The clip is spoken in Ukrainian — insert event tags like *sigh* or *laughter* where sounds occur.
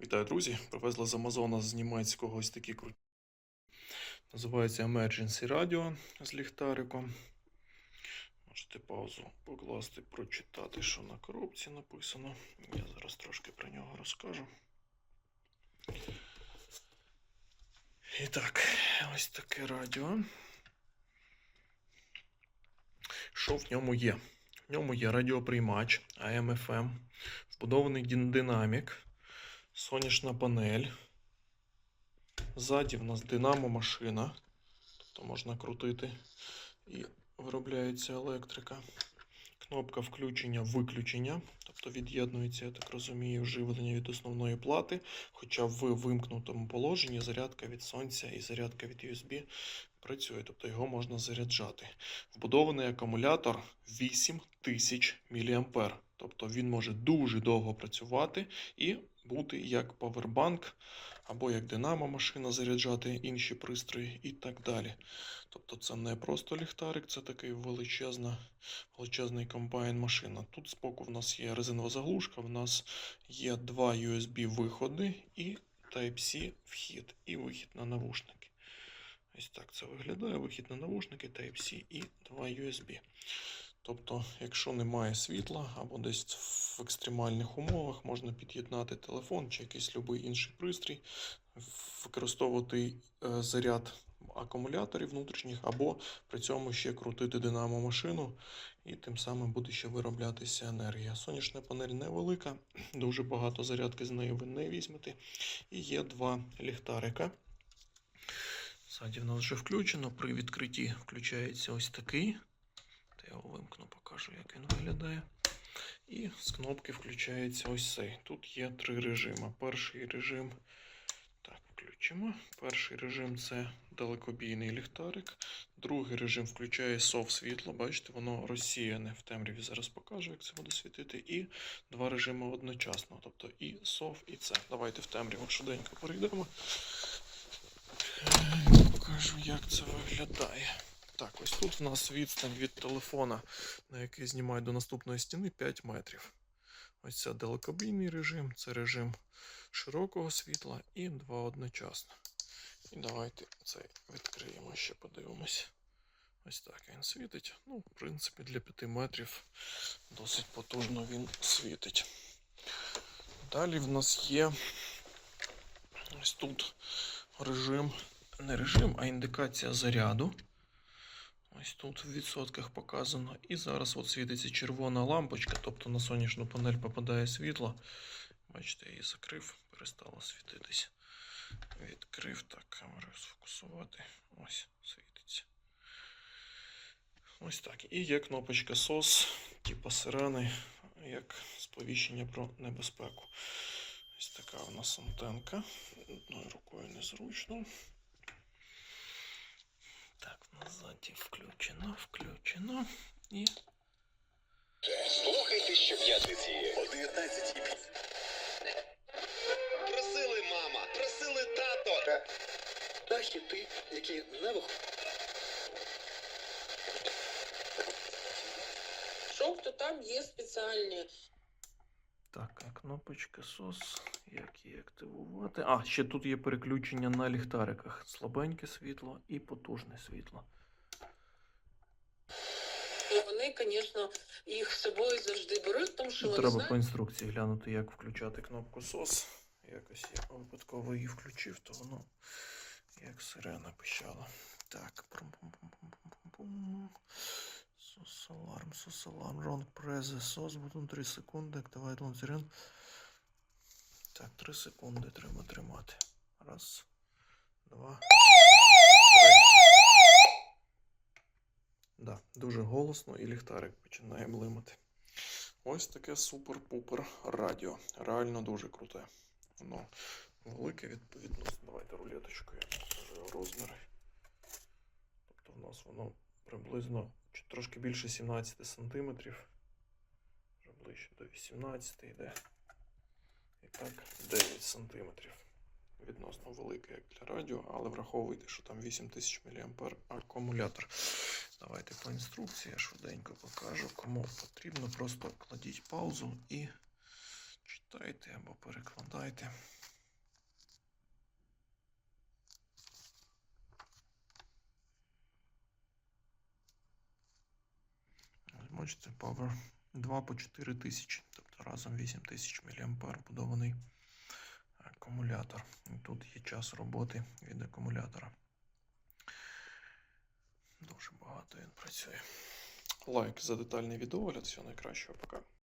Вітаю, друзі! Привезли з Амазона з німецького ось такі круті. Називається Emergency Radio з ліхтариком. Можете паузу покласти, прочитати, що на коробці написано. Я зараз трошки про нього розкажу. І так, ось таке радіо. Що в ньому є? В ньому є радіоприймач AM-FM, вбудований динамік, сонячна панель. Ззаді в нас динамо машина, тобто можна крутити і виробляється електрика. Кнопка включення-виключення, тобто від'єднується, я так розумію, живлення від основної плати. Хоча в вимкнутому положенні зарядка від сонця і зарядка від USB працює, тобто його можна заряджати. Вбудований акумулятор 8000 мА. Тобто він може дуже довго працювати і бути як павербанк або як динамо машина заряджати інші пристрої і так далі. Тобто це не просто ліхтарик, це такий величезна, величезний комбайн машина. Тут збоку в нас є резинова заглушка, в нас є два USB виходи і Type-C вхід і вихід на навушники. Ось так це виглядає. Вихід на навушники, Type-C і два USB. Тобто, якщо немає світла або десь в екстремальних умовах, можна під'єднати телефон чи якийсь будь-який інший пристрій, використовувати е, заряд акумуляторів внутрішніх, або при цьому ще крутити динамо машину, і тим самим буде ще вироблятися енергія. Сонячна панель невелика, *clears throat* дуже багато зарядки з неї ви не візьмете. І є два ліхтарика. Ззаді в нас вже включено. При відкритті включається ось такий. Я його вимкну, покажу, як він виглядає. І з кнопки включається ось цей. Тут є три режими. Перший режим. Так, включимо. Перший режим це далекобійний ліхтарик. Другий режим включає сов світло. Бачите, воно розсіяне в темряві. Зараз покажу, як це буде світити. І два режими одночасно. Тобто і сов, і це. Давайте в темряву швиденько перейдемо. Покажу, як це виглядає. Так, ось тут в нас відстань від телефона, на який знімаю до наступної стіни 5 метрів. Ось це далекобійний режим, це режим широкого світла і два одночасно. І давайте цей відкриємо ще подивимось. Ось так він світить. Ну, в принципі, для 5 метрів досить потужно він світить. Далі в нас є ось тут режим, не режим, а індикація заряду. Ось тут в відсотках показано. І зараз от світиться червона лампочка, тобто на сонячну панель попадає світло. Бачите, я її закрив, перестало світитись. Відкрив так, камеру сфокусувати. Ось, світиться. Ось так. І є кнопочка SOS, типу сирени, як сповіщення про небезпеку. Ось така у нас антенка. Одною рукою незручно. Так, назаді включено, включено. І Слухайте щоп'ятниці о 19 Просили мама, просили тато. Та хіти, які не виходять. Шов, то там є спеціальні так, а кнопочка SOS. Як її активувати? А, ще тут є переключення на ліхтариках. Слабеньке світло і потужне світло. І вони, звісно, їх з собою завжди беруть, тому що вони Треба по інструкції глянути, як включати кнопку SOS. Якось я випадково її включив, то воно як сирена пищала. Так. SOS alarm, SOS alarm, wrong press the SOS button 3 секунди, activate siren. Так, 3 секунди треба тримати. Раз, два. Да, дуже голосно і ліхтарик починає блимати. Ось таке супер-пупер радіо. Реально дуже круте. Воно велике відповідно. Давайте рулеточкою розміри. Тобто в нас воно приблизно трошки більше 17 см. Вже ближче до 18 йде. І так, 9 см. Відносно велике, як для радіо, але враховуйте, що там 8000 мА акумулятор. Давайте по інструкції я швиденько покажу. Кому потрібно, просто кладіть паузу і читайте або перекладайте. Бачите, power 2 по 4 тисячі, тобто разом 8 тисяч мА будований акумулятор. І тут є час роботи від акумулятора. Дуже багато він працює. Лайк за детальний відеогляд. Всього найкращого. Пока.